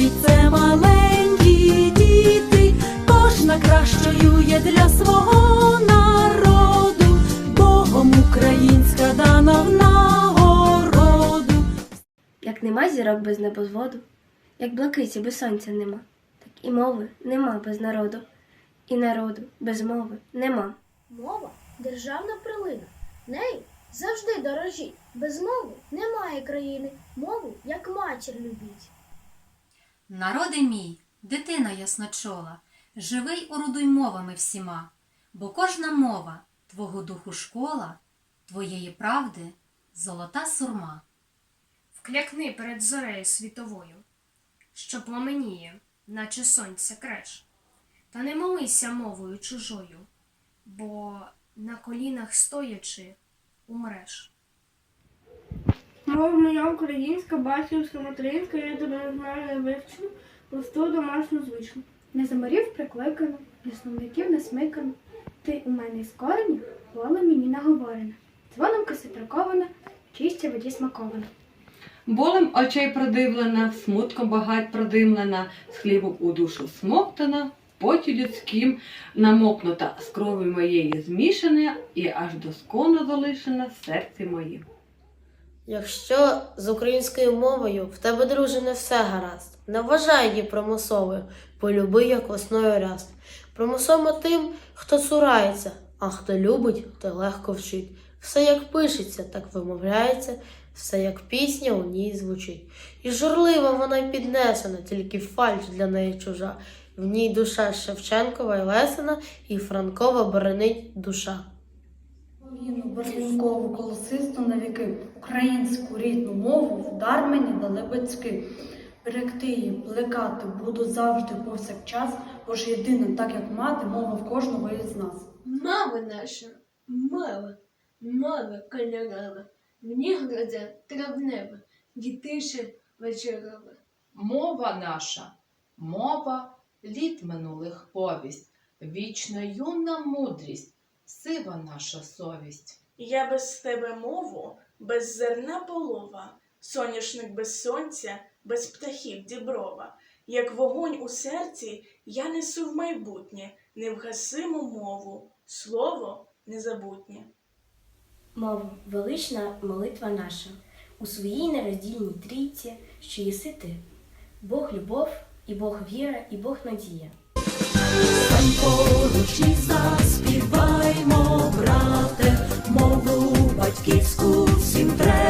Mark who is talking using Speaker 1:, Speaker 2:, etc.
Speaker 1: світ це маленькі діти, кожна кращою є для свого народу, Богом українська дана в нагороду.
Speaker 2: Як нема зірок без небозводу, як блакиці без сонця нема, так і мови нема без народу, і народу без мови нема.
Speaker 3: Мова державна прилина, нею завжди дорожіть. Без мови немає країни. Мову як матір любіть.
Speaker 4: Народи мій, дитина ясночола, живий орудуй мовами всіма, бо кожна мова твого духу школа, твоєї правди золота сурма. Вклякни перед зорею світовою, що пламеніє, наче сонця креш. Та не молися мовою чужою, бо на колінах стоячи умреш.
Speaker 5: Мова моя українська, батьківська, материнська, я тебе не вивчу, просту домашню звичну.
Speaker 6: Не заморів прикликано, не словників не смикано. Ти у мене з коренів, воле мені наговорена. Дзвоном коси прикована, в чистій воді смакована.
Speaker 7: Болем очей продивлена, смутком багать продимлена, з хлібом у душу смоктана, поті людським намокнута, з крові моєї змішана і аж доскону залишена в серці моїм.
Speaker 8: Якщо з українською мовою в тебе, друже, не все гаразд, не вважай її промисловою, полюби як весною ряст. Промислово тим, хто цурається, а хто любить, той легко вчить. Все як пишеться, так вимовляється, все як пісня у ній звучить. І журлива вона й піднесена, тільки фальш для неї чужа. В ній душа Шевченкова і Лесина, і Франкова боронить душа.
Speaker 9: Війну берлінкову
Speaker 10: колосисту
Speaker 9: на віки, українську рідну мову вдар мені дали батьки. Берегти
Speaker 10: її, плекати
Speaker 9: буду завжди
Speaker 10: повсякчас,
Speaker 9: бо ж єдина, так як мати, мова в кожного із нас.
Speaker 11: Мама наша, мама, мама кольорова, мені гроза травнева, дітише вечорова.
Speaker 12: Мова наша, мова літ минулих повість, вічно юна мудрість, сива наша совість.
Speaker 13: Я без тебе мову, без зерна полова, соняшник без сонця, без птахів діброва. Як вогонь у серці, я несу в майбутнє невгасиму мову, слово незабутнє.
Speaker 2: Мова, велична молитва наша, у своїй нероздільній трійці, що єси ти, Бог любов, і Бог віра, і Бог надія.
Speaker 1: se entrega.